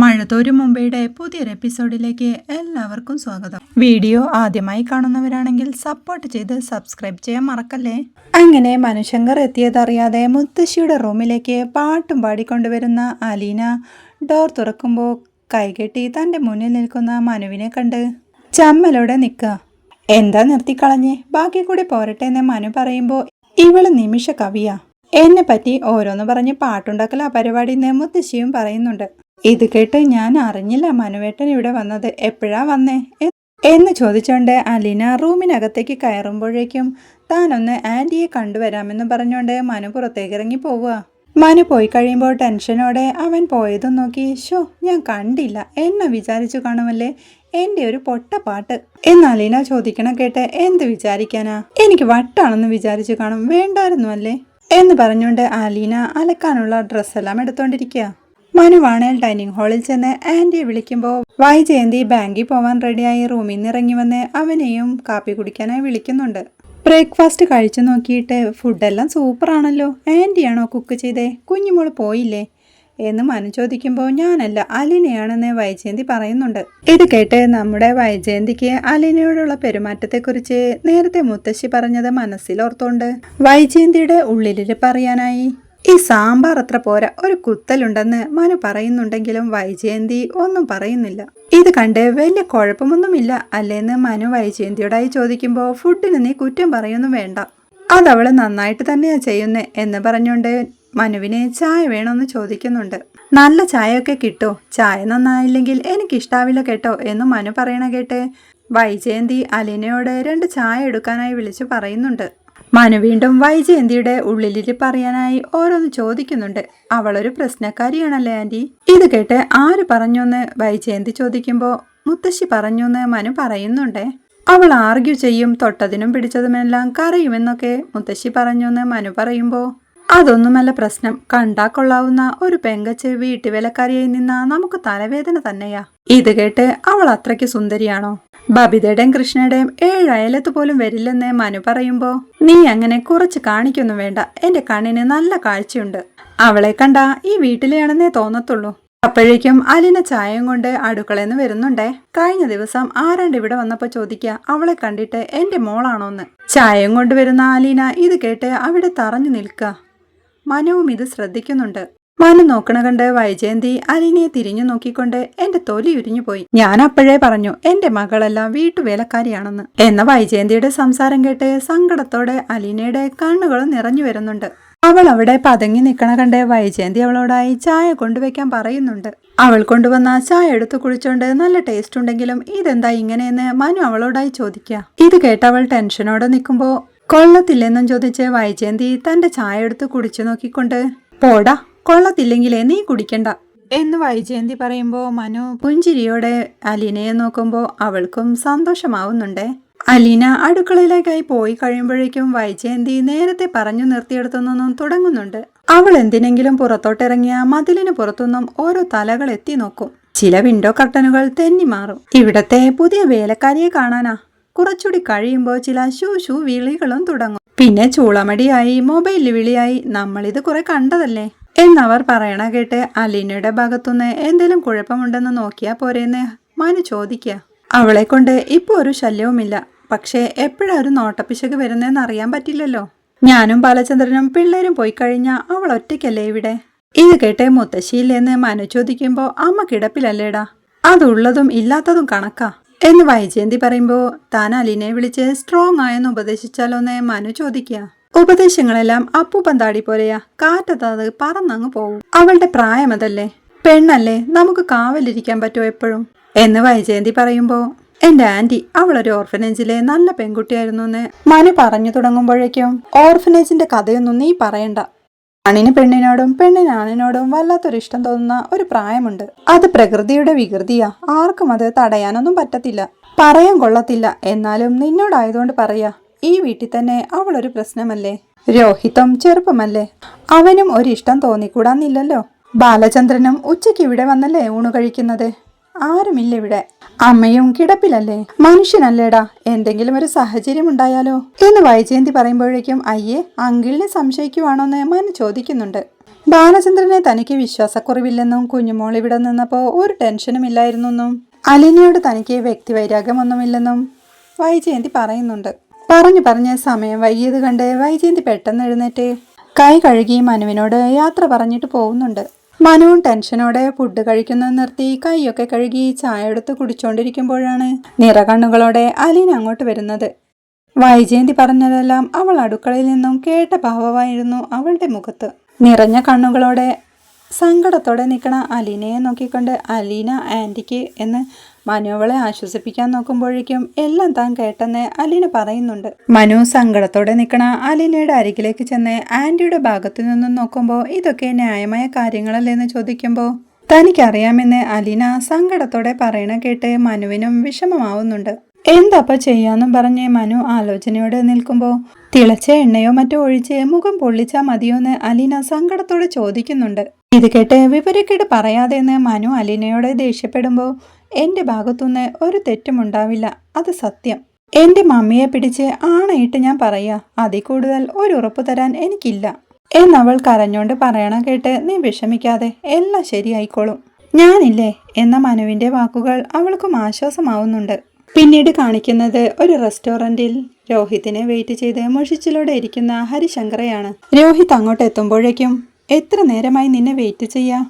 മഴത്തോരു മുംബൈയുടെ പുതിയൊരു എപ്പിസോഡിലേക്ക് എല്ലാവർക്കും സ്വാഗതം. വീഡിയോ ആദ്യമായി കാണുന്നവരാണെങ്കിൽ സപ്പോർട്ട് ചെയ്ത് സബ്സ്ക്രൈബ് ചെയ്യാൻ മറക്കല്ലേ? അങ്ങനെ മനുശങ്കർ എത്തിയതറിയാതെ മുത്തശ്ശിയുടെ റൂമിലേക്ക് പാട്ടും പാടിക്കൊണ്ടുവരുന്ന അലീന ഡോർ തുറക്കുമ്പോൾ കൈകെട്ടി തന്റെ മുന്നിൽ നിൽക്കുന്ന മനുവിനെ കണ്ട് ചമ്മലോടെ നിൽക്കുക. എന്താ നിർത്തിക്കളഞ്ഞ്? ബാക്കി കൂടി പോരട്ടെ എന്ന് മനു പറയുമ്പോൾ ഇവൾ നിമിഷ കവിയാ എന്നെ പറ്റി ഓരോന്ന് പറഞ്ഞ് പാട്ടുണ്ടാക്കല പരിപാടി എന്ന് മുത്തശ്ശിയും പറയുന്നുണ്ട്. ഇത് കേട്ട് ഞാൻ അറിഞ്ഞില്ല മനുവേട്ടൻ ഇവിടെ വന്നത് എപ്പോഴാ വന്നേ എന്ന് ചോദിച്ചോണ്ട് അലീന റൂമിനകത്തേക്ക് കയറുമ്പോഴേക്കും താനൊന്ന് ആന്റിയെ കണ്ടുവരാമെന്ന് പറഞ്ഞോണ്ട് മനു പുറത്തേക്ക് ഇറങ്ങി പോവുക. മനു പോയി കഴിയുമ്പോൾ ടെൻഷനോടെ അവൻ പോയതും നോക്കി ഷോ ഞാൻ കണ്ടില്ല. എന്നെ വിചാരിച്ചു കാണുമല്ലേ? എന്റെ ഒരു പൊട്ട പാട്ട് എന്ന് അലീന ചോദിക്കണം കേട്ട് എന്ത് വിചാരിക്കാനാ? എനിക്ക് വട്ടാണെന്ന് വിചാരിച്ചു കാണും. വേണ്ടായിരുന്നു അല്ലേ? എന്ന് പറഞ്ഞുകൊണ്ട് അലീന അലക്കാനുള്ള ഡ്രസ്സെല്ലാം എടുത്തോണ്ടിരിക്കുക. മനുവാണേൽ ഡൈനിങ് ഹാളിൽ ചെന്ന് ആന്റിയെ വിളിക്കുമ്പോൾ വൈജയന്തി ബാങ്കിൽ പോവാൻ റെഡിയായി. റൂമിൽ നിന്ന് ഇറങ്ങി വന്ന് അവനെയും കാപ്പി കുടിക്കാനായി വിളിക്കുന്നുണ്ട്. ബ്രേക്ക്ഫാസ്റ്റ് കഴിച്ചു നോക്കിയിട്ട് ഫുഡെല്ലാം സൂപ്പറാണല്ലോ. ആന്റിയാണോ കുക്ക് ചെയ്തേ? കുഞ്ഞുമോൾ പോയില്ലേ? എന്ന് മനു ചോദിക്കുമ്പോൾ ഞാനല്ല അലിനയാണെന്ന് വൈജയന്തി പറയുന്നുണ്ട്. ഇത് കേട്ട് നമ്മുടെ വൈജയന്തിക്ക് അലിനയോടുള്ള പെരുമാറ്റത്തെക്കുറിച്ച് നേരത്തെ മുത്തശ്ശി പറഞ്ഞത് മനസ്സിലോർത്തോണ്ട്. വൈജയന്തിയുടെ ഉള്ളിലിരിപ്പ് അറിയാനായി ഈ സാമ്പാർ അത്ര പോരാ. ഒരു കുത്തലുണ്ടെന്ന് മനു പറയുന്നുണ്ടെങ്കിലും വൈജയന്തി ഒന്നും പറയുന്നില്ല. ഇത് കണ്ട് വലിയ കുഴപ്പമൊന്നുമില്ല അല്ലേന്ന് മനു വൈജയന്തിയോടായി ചോദിക്കുമ്പോൾ ഫുഡിന് നീ കുറ്റം പറയൊന്നും വേണ്ട. അതവൾ നന്നായിട്ട് തന്നെയാ ചെയ്യുന്നേ എന്ന് പറഞ്ഞുകൊണ്ട് മനുവിനെ ചായ വേണമെന്ന് ചോദിക്കുന്നുണ്ട്. നല്ല ചായയൊക്കെ കിട്ടോ? ചായ നന്നായില്ലെങ്കിൽ എനിക്കിഷ്ടാവില്ല കേട്ടോ എന്ന് മനു പറയണ കേട്ട് വൈജയന്തി അലിനയോട് രണ്ട് ചായ എടുക്കാനായി വിളിച്ചു പറയുന്നുണ്ട്. മനു വീണ്ടും വൈജയന്തിയുടെ ഉള്ളിലിരി പറയാനായി ഓരോന്ന് ചോദിക്കുന്നുണ്ട്. അവളൊരു പ്രശ്നക്കാരിയാണല്ലേ ആന്റി? ഇത് കേട്ട് ആര് പറഞ്ഞുവെന്ന് വൈജയന്തി ചോദിക്കുമ്പോൾ മുത്തശ്ശി പറഞ്ഞുവെന്ന് മനു പറയുന്നുണ്ടേ. അവൾ ആർഗ്യൂ ചെയ്യും തൊട്ടതിനും പിടിച്ചതുമെല്ലാം കറിയുമെന്നൊക്കെ മുത്തശ്ശി പറഞ്ഞുവെന്ന് മനു പറയുമ്പോൾ അതൊന്നുമല്ല പ്രശ്നം. കണ്ടാ കൊള്ളാവുന്ന ഒരു പെങ്കച്ച് വീട്ടുവേലക്കാരിയായി നിന്ന നമുക്ക് തലവേദന തന്നെയാ. ഇത് കേട്ട് അവൾ അത്രയ്ക്ക് സുന്ദരിയാണോ? ബബിതയുടെയും കൃഷ്ണയുടെയും ഏഴ് അയലത്ത് പോലും വരില്ലെന്ന് മനു പറയുമ്പോ നീ അങ്ങനെ കുറച്ച് കാണിക്കൊന്നും വേണ്ട. എന്റെ കണ്ണിന് നല്ല കാഴ്ചയുണ്ട്. അവളെ കണ്ടാ ഈ വീട്ടിലെയാണെന്നേ തോന്നത്തുള്ളൂ. അപ്പോഴേക്കും അലിന ചായയും കൊണ്ട് അടുക്കളയിൽ നിന്ന് വരുന്നുണ്ടേ. കഴിഞ്ഞ ദിവസം ആരാണ്ട് ഇവിടെ വന്നപ്പോ ചോദിക്ക അവളെ കണ്ടിട്ട് എന്റെ മോളാണോന്ന്? ചായയും കൊണ്ടുവരുന്ന അലീന ഇത് കേട്ട് അവിടെ തറഞ്ഞു നിൽക്കുക മനുവും ഇത് ശ്രദ്ധിക്കുന്നുണ്ട്. മനു നോക്കണ കണ്ട് വൈജയന്തി അലിനെ തിരിഞ്ഞു നോക്കിക്കൊണ്ട് എന്റെ തൊലി ഉരിഞ്ഞു പോയി. ഞാൻ അപ്പോഴേ പറഞ്ഞു എന്റെ മകളെല്ലാം വീട്ടുവേലക്കാരിയാണെന്ന്. എന്ന വൈജയന്തിയുടെ സംസാരം കേട്ട് സങ്കടത്തോടെ അലീനയുടെ കണ്ണുകൾ നിറഞ്ഞു വരുന്നുണ്ട്. അവൾ അവിടെ പതങ്ങി നിൽക്കണ കണ്ട് വൈജയന്തി അവളോടായി ചായ കൊണ്ടുവയ്ക്കാൻ പറയുന്നുണ്ട്. അവൾ കൊണ്ടുവന്ന ചായ എടുത്തു കുളിച്ചോണ്ട് നല്ല ടേസ്റ്റ് ഉണ്ടെങ്കിലും ഇതെന്താ ഇങ്ങനെയെന്ന് മനു അവളോടായി ചോദിക്കുക. ഇത് കേട്ട് അവൾ ടെൻഷനോടെ നിൽക്കുമ്പോ കൊള്ളത്തില്ലെന്നും ചോദിച്ച് വൈജയന്തി തന്റെ ചായ എടുത്ത് കുടിച്ചു നോക്കിക്കൊണ്ട്. പോടാ കൊള്ളത്തില്ലെങ്കിലേ നീ കുടിക്കണ്ട. എന്ന് വൈജയന്തി പറയുമ്പോൾ മനു പുഞ്ചിരിയോടെ അലീനയെ നോക്കുമ്പോൾ അവൾക്കും സന്തോഷമാവുന്നുണ്ട്. അലീന അടുക്കളയിലേക്കായി പോയി കഴിയുമ്പോഴേക്കും വൈജയന്തി നേരത്തെ പറഞ്ഞു നിർത്തിയെടുത്തുനിന്നും തുടങ്ങുന്നുണ്ട്. അവൾ എന്തിനെങ്കിലും പുറത്തോട്ടിറങ്ങിയ മതിലിന് പുറത്തുനിന്നും ഓരോ തലകൾ എത്തി നോക്കും. ചില വിൻഡോ കർട്ടനുകൾ തെന്നി മാറും. ഇവിടത്തെ പുതിയ വേലക്കാരിയെ കാണാനാ. കുറച്ചുകൂടി കഴിയുമ്പോൾ ചില ശൂ ശൂ വിളികളും തുടങ്ങും. പിന്നെ ചൂളമടിയായി മൊബൈൽ വിളിയായി നമ്മളിത് കുറെ കണ്ടതല്ലേ? എന്നവർ പറയണ കേട്ട് അലീനയുടെ ഭാഗത്തുനിന്ന് എന്തെങ്കിലും കുഴപ്പമുണ്ടെന്ന് നോക്കിയാ പോരേന്ന് മനു ചോദിക്കുക അവളെ കൊണ്ട് ഇപ്പോൾ ഒരു ശല്യവുമില്ല. പക്ഷേ എപ്പോഴാ ഒരു നോട്ടപ്പിശക് വരുന്നതെന്ന് അറിയാൻ പറ്റില്ലല്ലോ. ഞാനും ബാലചന്ദ്രനും പിള്ളേരും പോയി കഴിഞ്ഞാൽ അവൾ ഒറ്റയ്ക്കല്ലേ ഇവിടെ? ഇത് കേട്ടേ മുത്തശ്ശിയില്ലെന്ന് മനു ചോദിക്കുമ്പോൾ അമ്മ കിടപ്പിലല്ലേടാ? അതുള്ളതും ഇല്ലാത്തതും കണക്കാ. എന്ന് വൈജയന്തി പറയുമ്പോൾ താൻ അലീനെ വിളിച്ച് സ്ട്രോങ് ആയെന്ന് ഉപദേശിച്ചാലോന്ന് മനു ചോദിക്കുക. ഉപദേശങ്ങളെല്ലാം അപ്പു പന്താടി പോലെയാ. കാറ്റത്തത് പറന്നങ്ങ് പോവും. അവളുടെ പ്രായം അതല്ലേ. പെണ്ണല്ലേ നമുക്ക് കാവലിരിക്കാൻ പറ്റുമോ എപ്പോഴും. എന്ന് വൈജയന്തി പറയുമ്പോൾ എന്റെ ആന്റി അവളൊരു ഓർഫനേജിലെ നല്ല പെൺകുട്ടിയായിരുന്നു എന്ന് മനു പറഞ്ഞു തുടങ്ങുമ്പോഴേക്കും ഓർഫനേജിന്റെ കഥയൊന്നും നീ പറയണ്ട. ആണിന് പെണ്ണിനോടും പെണ്ണിന് ആണിനോടും വല്ലാത്തൊരു ഇഷ്ടം തോന്നുന്ന ഒരു പ്രായമുണ്ട്. അത് പ്രകൃതിയുടെ വികൃതിയാ. ആർക്കും അത് തടയാനൊന്നും പറ്റത്തില്ല. പറയാൻ കൊള്ളത്തില്ല. എന്നാലും നിന്നോടായതുകൊണ്ട് പറയാ. ഈ വീട്ടിൽ തന്നെ അവളൊരു പ്രശ്നമല്ലേ? രോഹിതം ചെറുപ്പമല്ലേ? അവനും ഒരിഷ്ടം തോന്നിക്കൂടാന്നില്ലല്ലോ? ബാലചന്ദ്രനും ഉച്ചയ്ക്ക് ഇവിടെ വന്നല്ലേ ഊണ് കഴിക്കുന്നത്? ആരുമില്ല ഇവിടെ അമ്മയും കിടപ്പിലല്ലേ? മനുഷ്യനല്ലേടാ. എന്തെങ്കിലും ഒരു സാഹചര്യം ഉണ്ടായാലോ എന്ന് വൈജയന്തി പറയുമ്പോഴേക്കും അയ്യേ അങ്കിളിനെ സംശയിക്കുവാണോന്ന് മനു ചോദിക്കുന്നുണ്ട്. ബാലചന്ദ്രനെ തനിക്ക് വിശ്വാസക്കുറവില്ലെന്നും കുഞ്ഞുമോൾ ഇവിടെ നിന്നപ്പോൾ ഒരു ടെൻഷനും ഇല്ലായിരുന്നെന്നും അലിനയോട് തനിക്ക് വ്യക്തിവൈരാഗ്യമൊന്നുമില്ലെന്നും വൈജയന്തി പറയുന്നുണ്ട്. പറഞ്ഞു പറഞ്ഞ് സമയം വൈകിയത് കണ്ട് വൈജയന്തി പെട്ടെന്ന് എഴുന്നേറ്റ് കൈ കഴുകി മനുവിനോട് യാത്ര പറഞ്ഞിട്ട് പോകുന്നുണ്ട്. മനുവും ടെൻഷനോടെ ഫുഡ് കഴിക്കുന്നത് നിർത്തി കൈയൊക്കെ കഴുകി ചായ എടുത്ത് കുടിച്ചുകൊണ്ടിരിക്കുമ്പോഴാണ് നിറകണ്ണുകളോടെ അലീന അങ്ങോട്ട് വരുന്നത്. വൈജയന്തി പറഞ്ഞതെല്ലാം അവൾ അടുക്കളയിൽ നിന്നും കേട്ട ഭാവമായിരുന്നു അവളുടെ മുഖത്ത്. നിറഞ്ഞ കണ്ണുകളോടെ സങ്കടത്തോടെ നിൽക്കണ അലീനയെ നോക്കിക്കൊണ്ട് അലീന ആന്റിക്ക് എന്ന് മനുവളെ ആശ്വസിപ്പിക്കാൻ നോക്കുമ്പോഴേക്കും എല്ലാം താൻ കേട്ടെന്ന് അലീന പറയുന്നുണ്ട്. മനു സങ്കടത്തോടെ നിൽക്കണ അലീനയുടെ അരികിലേക്ക് ചെന്ന് ആന്റിയുടെ ഭാഗത്തു നിന്നും നോക്കുമ്പോൾ ഇതൊക്കെ ന്യായമായ കാര്യങ്ങളല്ലേ എന്ന് ചോദിക്കുമ്പോൾ തനിക്കറിയാമെന്ന് അലീന സങ്കടത്തോടെ പറയണ കേട്ട് മനുവിനും വിഷമമാവുന്നുണ്ട്. എന്താപ്പ ചെയ്യാന്നും പറഞ്ഞ് മനു ആലോചനയോടെ നിൽക്കുമ്പോൾ തിളച്ച എണ്ണയോ മറ്റോ ഒഴിച്ച് മുഖം പൊള്ളിച്ചാൽ മതിയോന്ന് അലീന സങ്കടത്തോടെ ചോദിക്കുന്നുണ്ട്. ഇത് കേട്ട് വിവരക്കേട് പറയാതെന്ന് മനു അലീനയോട് ദേഷ്യപ്പെടുമ്പോൾ എന്റെ ഭാഗത്തുനിന്ന് ഒരു തെറ്റും ഉണ്ടാവില്ല അത് സത്യം. എന്റെ മമ്മിയെ പിടിച്ച് ആണയിട്ട് ഞാൻ പറയാ അതിൽ കൂടുതൽ ഒരു ഉറപ്പ് തരാൻ എനിക്കില്ല. എന്നവൾ കരഞ്ഞോണ്ട് പറയണം കേട്ട് നീ വിഷമിക്കാതെ എല്ലാം ശരിയായിക്കോളും. ഞാനില്ലേ എന്ന മനുവിന്റെ വാക്കുകൾ അവൾക്കും ആശ്വാസമാവുന്നുണ്ട്. പിന്നീട് കാണിക്കുന്നത് ഒരു റെസ്റ്റോറന്റിൽ രോഹിത്തിനെ വെയിറ്റ് ചെയ്ത് മുഷിച്ചിലൂടെ ഇരിക്കുന്ന ഹരിശങ്കറയാണ്. രോഹിത് അങ്ങോട്ട് എത്തുമ്പോഴേക്കും എത്ര നേരമായി നിന്നെ വെയിറ്റ് ചെയ്യാ?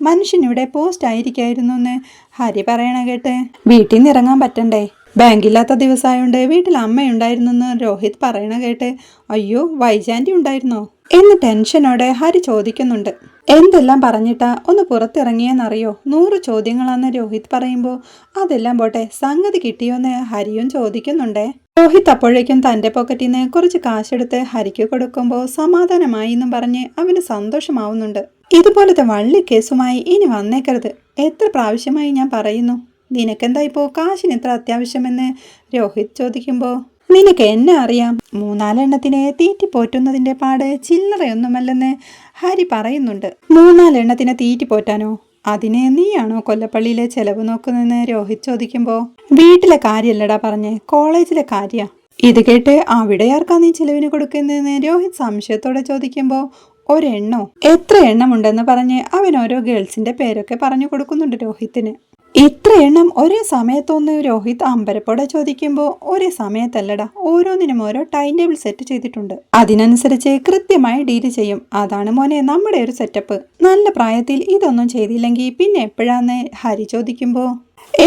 മനുഷ്യനിവിടെ പോസ്റ്റ് ആയിരിക്കായിരുന്നു എന്ന് ഹരി പറയണ കേട്ടെ. വീട്ടിൽ നിന്ന് ഇറങ്ങാൻ പറ്റണ്ടേ? ബാങ്കില്ലാത്ത ദിവസമായോണ്ട് വീട്ടിൽ അമ്മയുണ്ടായിരുന്നെന്ന് രോഹിത് പറയണ കേട്ട്. അയ്യോ വൈജാന്റി ഉണ്ടായിരുന്നോ? എന്ന് ടെൻഷനോടെ ഹരി ചോദിക്കുന്നുണ്ട്. എന്തെല്ലാം പറഞ്ഞിട്ടാ ഒന്ന് പുറത്തിറങ്ങിയെന്നറിയോ? നൂറ് ചോദ്യങ്ങളാന്ന് രോഹിത് പറയുമ്പോൾ അതെല്ലാം പോട്ടെ സംഗതി കിട്ടിയോന്ന് ഹരിയും ചോദിക്കുന്നുണ്ടേ. രോഹിത് അപ്പോഴേക്കും തന്റെ പോക്കറ്റിൽ നിന്ന് കുറച്ച് കാശെടുത്ത് ഹരിക്ക് കൊടുക്കുമ്പോൾ സമാധാനമായി എന്നും പറഞ്ഞ് അവന് സന്തോഷമാവുന്നുണ്ട്. ഇതുപോലത്തെ വള്ളി കേസുമായി ഇനി വന്നേക്കരുത്. എത്ര പ്രാവശ്യമായി ഞാൻ പറയുന്നു നിനക്കെന്താ ഇപ്പോൾ കാശിന് ഇത്ര അത്യാവശ്യമെന്ന്? രോഹിത് ചോദിക്കുമ്പോൾ നിനക്ക് എന്നെ അറിയാം. മൂന്നാലെണ്ണത്തിനെ തീറ്റി പോറ്റുന്നതിന്റെ പാട് ചില്ലറയൊന്നുമല്ലെന്ന് ഹരി പറയുന്നുണ്ട്. മൂന്നാലെണ്ണത്തിനെ തീറ്റി പോറ്റാനോ? അതിന് നീയാണോ കൊല്ലപ്പള്ളിയിലെ ചെലവ് നോക്കുന്നതെന്ന് രോഹിത് ചോദിക്കുമ്പോൾ വീട്ടിലെ കാര്യല്ലടാ പറഞ്ഞേ കോളേജിലെ കാര്യ. ഇത് കേട്ട് അവിടെ ആർക്കാ നീ ചെലവിന് കൊടുക്കുന്നതെന്ന് രോഹിത് സംശയത്തോടെ ചോദിക്കുമ്പോൾ ഒരെണ്ണോ? എത്ര എണ്ണമുണ്ടെന്ന് പറഞ്ഞ് അവൻ ഓരോ ഗേൾസിന്റെ പേരൊക്കെ പറഞ്ഞു കൊടുക്കുന്നുണ്ട് രോഹിത്തിന്. ഇത്ര എണ്ണം ഒരേ സമയത്തൊന്ന് രോഹിത് അമ്പരപ്പോടെ ചോദിക്കുമ്പോൾ ഒരേ സമയത്തല്ലടാ ഓരോന്നിനും ഓരോ ടൈം ടേബിൾ സെറ്റ് ചെയ്തിട്ടുണ്ട്. അതിനനുസരിച്ച് കൃത്യമായി ഡീൽ ചെയ്യും. അതാണ് മോനെ നമ്മുടെ ഒരു സെറ്റപ്പ് നല്ല പ്രായത്തിൽ ഇതൊന്നും ചെയ്തില്ലെങ്കിൽ പിന്നെ എപ്പോഴാന്ന് ഹരി ചോദിക്കുമ്പോൾ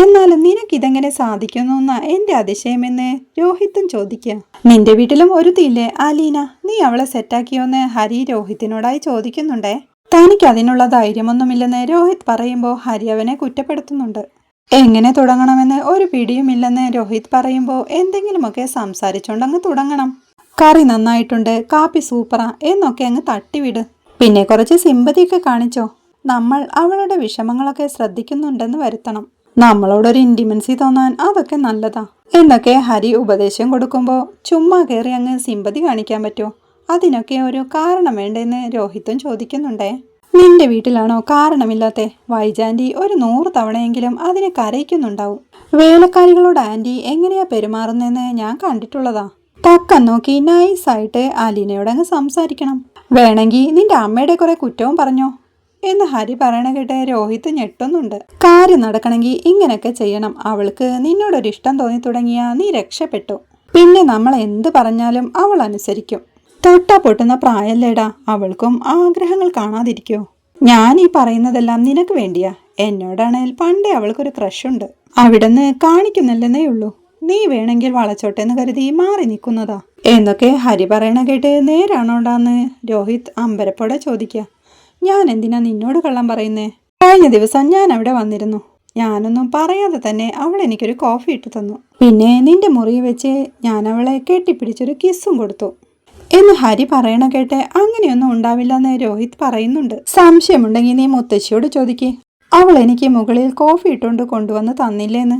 എന്നാലും നിനക്ക് ഇതെങ്ങനെ സാധിക്കുന്നു എന്നാ എന്റെ അതിശയമെന്ന് രോഹിത്തും ചോദിക്കുക നിന്റെ വീട്ടിലും ഒരു തീല്ലേ അലീന? നീ അവളെ സെറ്റാക്കിയോന്ന് ഹരി രോഹിത്തിനോടായി ചോദിക്കുന്നുണ്ടേ. തനിക്ക് അതിനുള്ള ധൈര്യമൊന്നുമില്ലെന്ന് രോഹിത് പറയുമ്പോൾ ഹരി അവനെ കുറ്റപ്പെടുത്തുന്നുണ്ട്. എങ്ങനെ തുടങ്ങണമെന്ന് ഒരു പിടിയുമില്ലെന്ന് രോഹിത് പറയുമ്പോൾ എന്തെങ്കിലുമൊക്കെ സംസാരിച്ചുകൊണ്ടങ്ങ് തുടങ്ങണം. കറി നന്നായിട്ടുണ്ട് കാപ്പി സൂപ്പറാ എന്നൊക്കെ അങ്ങ് തട്ടിവിട്. പിന്നെ കുറച്ച് സിമ്പതിയൊക്കെ കാണിച്ചോ. നമ്മൾ അവളുടെ വിഷമങ്ങളൊക്കെ ശ്രദ്ധിക്കുന്നുണ്ടെന്ന് വരുത്തണം. നമ്മളോടൊരു ഇന്റിമൻസി തോന്നാൻ അതൊക്കെ നല്ലതാ. എന്നൊക്കെ ഹരി ഉപദേശം കൊടുക്കുമ്പോൾ ചുമ്മാ കയറി അങ്ങ് സിമ്പതി കാണിക്കാൻ പറ്റുമോ അതിനൊക്കെ ഒരു കാരണം വേണ്ടെന്ന് രോഹിത്തും ചോദിക്കുന്നുണ്ടേ. നിന്റെ വീട്ടിലാണോ കാരണമില്ലാത്ത? വൈജാന്റി ഒരു നൂറ് തവണയെങ്കിലും അതിനെ കരയിക്കുന്നുണ്ടാവും. വേലക്കാരികളോട് ആന്റി എങ്ങനെയാ പെരുമാറുന്നതെന്ന് ഞാൻ കണ്ടിട്ടുള്ളതാ. തക്കം നോക്കി നൈസായിട്ട് അലീനയോട് അങ്ങ് സംസാരിക്കണം. വേണമെങ്കിൽ നിന്റെ അമ്മയുടെ കുറെ കുറ്റവും പറഞ്ഞോ? എന്ന് ഹരി പറയണ കേട്ട് രോഹിത് ഞെട്ടുന്നുണ്ട്. കാര്യം നടക്കണമെങ്കിൽ ഇങ്ങനെയൊക്കെ ചെയ്യണം. അവൾക്ക് നിന്നോടൊരിഷ്ടം തോന്നി തുടങ്ങിയാൽ നീ രക്ഷപ്പെട്ടു. പിന്നെ നമ്മൾ എന്ത് പറഞ്ഞാലും അവൾ അനുസരിക്കും. തൊട്ടാ പൊട്ടുന്ന പ്രായല്ലേടാ. അവൾക്കും ആഗ്രഹങ്ങൾ കാണാതിരിക്കോ. ഞാൻ ഈ പറയുന്നതെല്ലാം നിനക്ക് വേണ്ടിയാ. എന്നോടാണേൽ പണ്ടേ അവൾക്കൊരു ക്രഷുണ്ട്. അവിടുന്ന് കാണിക്കുന്നില്ലെന്നേ ഉള്ളൂ. നീ വേണമെങ്കിൽ വളച്ചോട്ടെന്ന് കരുതി മാറി നിൽക്കുന്നതാ. എന്നൊക്കെ ഹരി പറയണ കേട്ട് നേരാണോടാന്ന് രോഹിത് അമ്പരപ്പോടെ ചോദിക്കുക ഞാൻ എന്തിനാ നിന്നോട് കള്ളം പറയുന്നേ? കഴിഞ്ഞ ദിവസം ഞാൻ അവിടെ വന്നിരുന്നു. ഞാനൊന്നും പറയാതെ തന്നെ അവൾ എനിക്കൊരു കോഫി ഇട്ടു തന്നു. പിന്നെ നിന്റെ മുറി വെച്ച് ഞാൻ അവളെ കെട്ടിപ്പിടിച്ചൊരു കിസ്സും കൊടുത്തു. എന്ന് ഹരി പറയണ കേട്ടെ അങ്ങനെയൊന്നും ഉണ്ടാവില്ല എന്ന് രോഹിത് പറയുന്നുണ്ട്. സംശയമുണ്ടെങ്കിൽ നീ മുത്തശ്ശിയോട് ചോദിക്കേ. അവൾ എനിക്ക് മുകളിൽ കോഫി ഇട്ടുകൊണ്ട് കൊണ്ടുവന്ന് തന്നില്ലേന്ന്.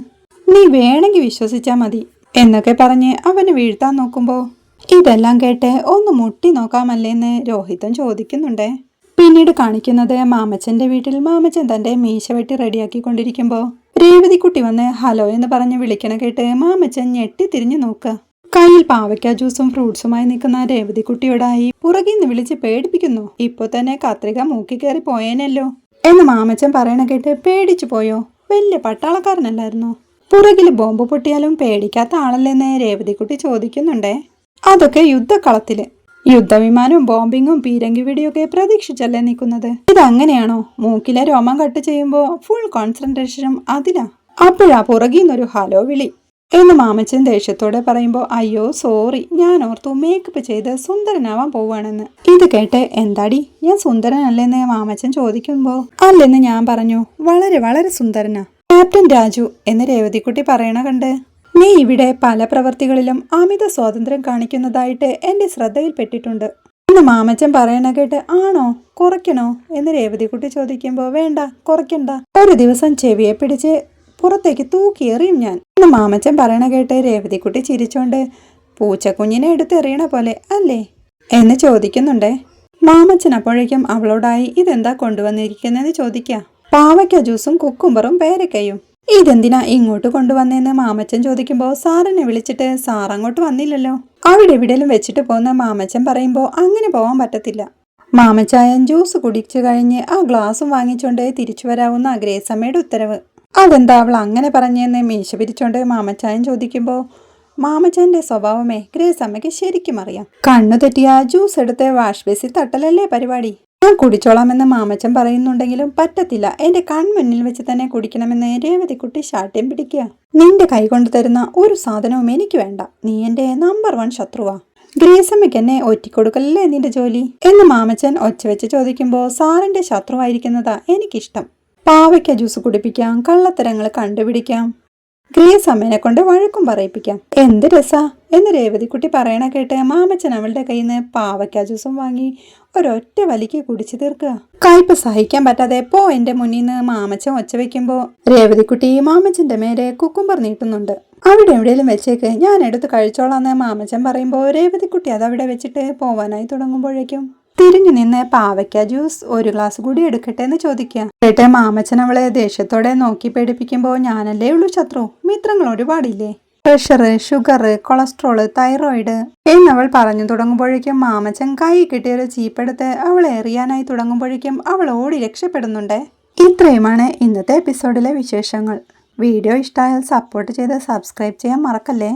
നീ വേണമെങ്കിൽ വിശ്വസിച്ചാൽ മതി. എന്നൊക്കെ പറഞ്ഞ് അവന് വീഴ്ത്താൻ നോക്കുമ്പോൾ ഇതെല്ലാം കേട്ട് ഒന്ന് മുട്ടി നോക്കാമല്ലേന്ന് രോഹിതൻ ചോദിക്കുന്നുണ്ടേ. പിന്നീട് കാണിക്കുന്നത് മാമച്ചന്റെ വീട്ടിൽ മാമച്ചൻ തന്റെ മീശ വെട്ടി റെഡിയാക്കിക്കൊണ്ടിരിക്കുമ്പോൾ രേവതിക്കുട്ടി വന്ന് ഹലോ എന്ന് പറഞ്ഞ് വിളിക്കണ കേട്ട് മാമച്ചൻ ഞെട്ടി തിരിഞ്ഞു നോക്കുക കയ്യിൽ പാവയ്ക്ക ജ്യൂസും ഫ്രൂട്ട്സുമായി നിൽക്കുന്ന രേവതിക്കുട്ടിയോടായി പുറകിൽ നിന്ന് വിളിച്ച് പേടിപ്പിക്കുന്നു. ഇപ്പൊ തന്നെ കത്രിക മൂക്കി കയറി പോയേനല്ലോ. എന്ന് മാമച്ചൻ പറയണ കേട്ട് പേടിച്ചു പോയോ? വലിയ പട്ടാളക്കാരനല്ലായിരുന്നു? പുറകിൽ ബോംബ് പൊട്ടിയാലും പേടിക്കാത്ത ആളല്ലെന്ന് രേവതിക്കുട്ടി ചോദിക്കുന്നുണ്ടേ. അതൊക്കെ യുദ്ധക്കളത്തിൽ. യുദ്ധവിമാനവും ബോംബിങ്ങും പീരങ്കി വെടിയൊക്കെ പ്രതീക്ഷിച്ചല്ലേ നിൽക്കുന്നത്. ഇതങ്ങനെയാണോ? മൂക്കിലെ രോമം കട്ട് ചെയ്യുമ്പോൾ ഫുൾ കോൺസെൻട്രേഷനും അതിലാ. അപ്പോഴാ പുറകിൽ നിന്നൊരു ഹലോ വിളി. എന്ന് മാമച്ചൻ ദേഷ്യത്തോടെ പറയുമ്പോൾ അയ്യോ സോറി ഞാൻ ഓർത്തു മേക്കപ്പ് ചെയ്ത് സുന്ദരനാവാൻ പോവാണെന്ന് ഇത് കേട്ട് എന്താടി ഞാൻ സുന്ദരനല്ലെന്ന് മാമച്ചൻ ചോദിക്കുമ്പോൾ അല്ലെന്ന് ഞാൻ പറഞ്ഞു വളരെ വളരെ സുന്ദരനാ. ക്യാപ്റ്റൻ രാജു എന്ന് രേവതിക്കുട്ടി പറയണ കണ്ട് നീ ഇവിടെ പല പ്രവർത്തികളിലും അമിത സ്വാതന്ത്ര്യം കാണിക്കുന്നതായിട്ട് എന്റെ ശ്രദ്ധയിൽപ്പെട്ടിട്ടുണ്ട്. എന്ന് മാമച്ചൻ പറയണ കേട്ട് ആണോ കുറയ്ക്കണോ? എന്ന് രേവതിക്കുട്ടി ചോദിക്കുമ്പോൾ വേണ്ട കുറയ്ക്കണ്ട. ഒരു ദിവസം ചെവിയെ പിടിച്ച് പുറത്തേക്ക് തൂക്കിയെറിയും ഞാൻ. എന്ന് മാമച്ചൻ പറയണ കേട്ട് രേവതിക്കുട്ടി ചിരിച്ചോണ്ട് പൂച്ചക്കുഞ്ഞിനെ എടുത്തെറിയണ പോലെ അല്ലേ? എന്ന് ചോദിക്കുന്നുണ്ടേ. മാമച്ചൻ അപ്പോഴേക്കും അവളോടായി ഇതെന്താ കൊണ്ടുവന്നിരിക്കുന്നതെന്ന് ചോദിക്കുക പാവയ്ക്ക ജ്യൂസും കുക്കുംബറും പേരക്കയും. ഇതെന്തിനാ ഇങ്ങോട്ട് കൊണ്ടുവന്നേന്ന്? മാമച്ചൻ ചോദിക്കുമ്പോൾ സാറിനെ വിളിച്ചിട്ട് സാർ അങ്ങോട്ട് വന്നില്ലല്ലോ. അവിടെ എവിടെയും വെച്ചിട്ട് പോകുന്ന മാമച്ചൻ പറയുമ്പോൾ അങ്ങനെ പോകാൻ പറ്റത്തില്ല. മാമച്ചായൻ ജ്യൂസ് കുടിച്ചു കഴിഞ്ഞ് ആ ഗ്ലാസും വാങ്ങിച്ചുകൊണ്ട് തിരിച്ചു വരാവുന്ന ഗ്രേസമ്മയുടെ ഉത്തരവ്. അതെന്താ അവൾ അങ്ങനെ പറഞ്ഞെന്ന് മീശ പിരിച്ചോണ്ട് മാമച്ചായൻ ചോദിക്കുമ്പോൾ മാമച്ചാന്റെ സ്വഭാവമേ ഗ്രേസ് അമ്മയ്ക്ക് ശരിക്കും അറിയാം. കണ്ണു തെറ്റിയ ജ്യൂസ് എടുത്ത് വാഷ് ബേസിൽ തട്ടലല്ലേ പരിപാടി? ഞാൻ കുടിച്ചോളാമെന്ന് മാമച്ചൻ പറയുന്നുണ്ടെങ്കിലും പറ്റത്തില്ല. എന്റെ കൺമുന്നിൽ വെച്ച് തന്നെ കുടിക്കണമെന്ന് രേവതിക്കുട്ടി ശാഠ്യം പിടിക്കുക. നിന്റെ കൈ കൊണ്ട് തരുന്ന ഒരു സാധനവും എനിക്ക് വേണ്ട. നീ എന്റെ നമ്പർ വൺ ശത്രുവാ. ഗ്രേസമ്മയ്ക്ക് എന്നെ ഒറ്റിക്കൊടുക്കലല്ലേ നിന്റെ ജോലി? എന്ന് മാമച്ചൻ ഒച്ച വെച്ച് ചോദിക്കുമ്പോൾ സാറിന്റെ ശത്രുവായിരിക്കുന്നതാ എനിക്കിഷ്ടം. പാവയ്ക്ക ജ്യൂസ് കുടിപ്പിക്കാം കള്ളത്തരങ്ങൾ കണ്ടുപിടിക്കാം ഗ്രേസ് അമ്മേനെ കൊണ്ട് വഴക്കും പറയിപ്പിക്കാം. എന്ത് രസാ? എന്ന് രേവതിക്കുട്ടി പറയണ കേട്ട് മാമച്ചൻ അവളുടെ കയ്യിൽ നിന്ന് പാവയ്ക്ക ജ്യൂസും വാങ്ങി ഒരൊറ്റ വലിക്ക് കുടിച്ചു തീർക്കുക. കയ്പ് സഹിക്കാൻ പറ്റാതെ പോ എന്റെ മുന്നിൽ നിന്ന് മാമച്ചൻ ഒച്ച വെക്കുമ്പോ രേവതിക്കുട്ടി മാമച്ചന്റെ മേലെ കുക്കുംബർ നീട്ടുന്നുണ്ട്. അവിടെ എവിടെയെങ്കിലും വെച്ചേക്ക്. ഞാൻ എടുത്ത് കഴിച്ചോളാന്ന് മാമച്ചൻ പറയുമ്പോൾ രേവതിക്കുട്ടി അത് അവിടെ വെച്ചിട്ട് പോവാനായി തുടങ്ങുമ്പോഴേക്കും തിരിഞ്ഞു നിന്ന് പാവയ്ക്ക ജ്യൂസ് ഒരു ഗ്ലാസ് കൂടി എടുക്കട്ടെ എന്ന് ചോദിക്കുക. ചേട്ടൻ മാമച്ചൻ അവളെ ദേഷ്യത്തോടെ നോക്കി പേടിപ്പിക്കുമ്പോൾ ഞാനല്ലേ ഉള്ളൂ ശത്രു? മിത്രങ്ങൾ ഒരുപാടില്ലേ? പ്രഷർ ഷുഗർ കൊളസ്ട്രോൾ തൈറോയിഡ് എന്നവൾ പറഞ്ഞു തുടങ്ങുമ്പോഴേക്കും മാമച്ചൻ കൈ കിട്ടിയൊരു ചീപ്പെടുത്ത് അവളെ എറിയാനായി തുടങ്ങുമ്പോഴേക്കും അവൾ ഓടി രക്ഷപ്പെടുന്നുണ്ട്. ഇത്രയുമാണ് ഇന്നത്തെ എപ്പിസോഡിലെ വിശേഷങ്ങൾ. വീഡിയോ ഇഷ്ടമായാൽ സപ്പോർട്ട് ചെയ്ത് സബ്സ്ക്രൈബ് ചെയ്യാൻ മറക്കല്ലേ?